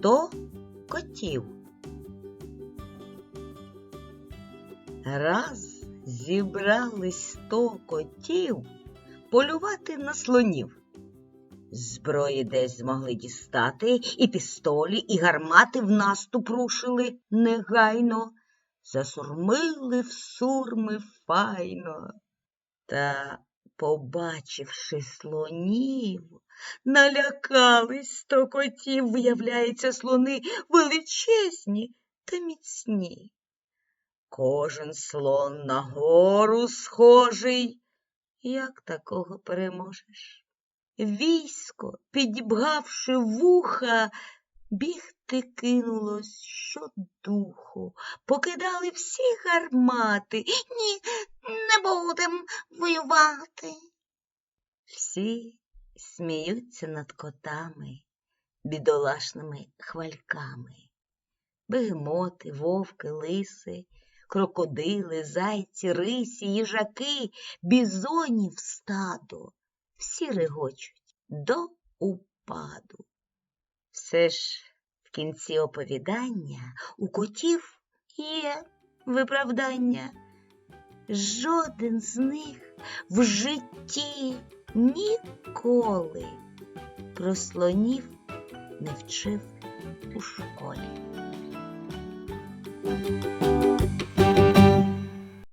Сто котів. Раз зібрались сто котів полювати на слонів. Зброї десь змогли дістати, і пістолі, і гармати в наступ рушили негайно, засурмили в сурми файно. Та, побачивши слонів, налякались сто котів, виявляється, слони величезні та міцні. Кожен слон на гору схожий. Як такого переможеш? Військо, підібгавши вуха, бігти кинулось щодуху, покидали всі гармати. Ні, не будем воювати. Всі сміються над котами, бідолашними хвальками. Бегемоти, вовки, лиси, крокодили, зайці, рисі, їжаки, бізонів стадо. Всі регочуть до упаду. Все ж кінці оповідання у котів є виправдання. Жоден з них в житті ніколи про слонів не вчив у школі.